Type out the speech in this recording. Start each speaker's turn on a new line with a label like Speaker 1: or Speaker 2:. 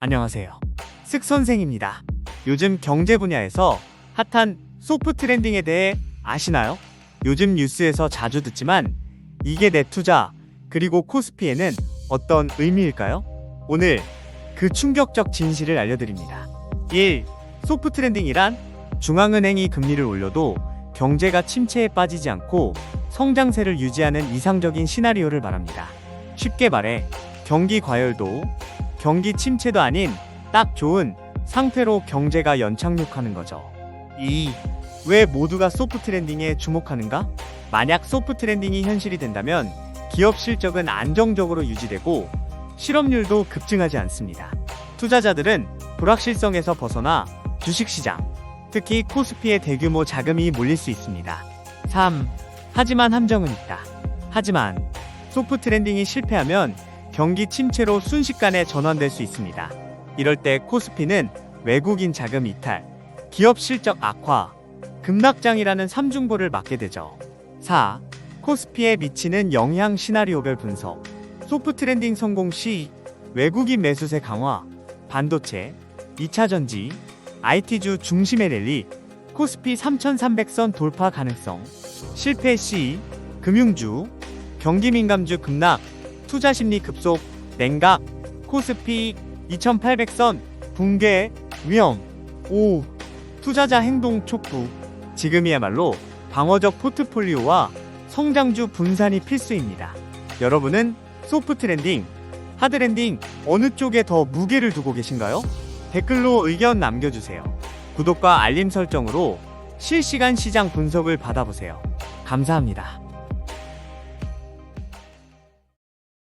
Speaker 1: 안녕하세요. 쓱 선생입니다. 요즘 경제 분야에서 핫한 소프 트렌딩에 대해 아시나요? 요즘 뉴스에서 자주 듣지만 이게 내 투자 그리고 코스피에는 어떤 의미일까요? 오늘 그 충격적 진실을 알려드립니다. 1. 소프 트렌딩이란 중앙은행이 금리를 올려도 경제가 침체에 빠지지 않고 성장세를 유지하는 이상적인 시나리오를 말합니다. 쉽게 말해 경기 과열도 경기 침체도 아닌 딱 좋은 상태로 경제가 연착륙하는 거죠. 2. 왜 모두가 소프 트렌딩에 주목하는가? 만약 소프 트렌딩이 현실이 된다면 기업 실적은 안정적으로 유지되고 실업률도 급증하지 않습니다. 투자자들은 불확실성에서 벗어나 주식시장, 특히 코스피에 대규모 자금이 몰릴 수 있습니다. 3. 하지만 함정은 있다. 하지만 소프 트렌딩이 실패하면 경기 침체로 순식간에 전환될 수 있습니다. 이럴 때 코스피는 외국인 자금 이탈, 기업 실적 악화, 급락장이라는 3중보를 맞게 되죠. 4. 코스피에 미치는 영향 시나리오별 분석. 소프 트렌딩 성공 시 외국인 매수세 강화, 반도체, 2차 전지, IT주 중심의 랠리, 코스피 3300선 돌파 가능성, 실패 시 금융주, 경기 민감주 급락, 투자 심리 급속, 냉각, 코스피 2800선 붕괴 위험. 5. 투자자 행동 촉구. 지금이야말로 방어적 포트폴리오와 성장주 분산이 필수입니다. 여러분은 소프트 랜딩, 하드 랜딩 어느 쪽에 더 무게를 두고 계신가요? 댓글로 의견 남겨주세요. 구독과 알림 설정으로 실시간 시장 분석을 받아보세요. 감사합니다.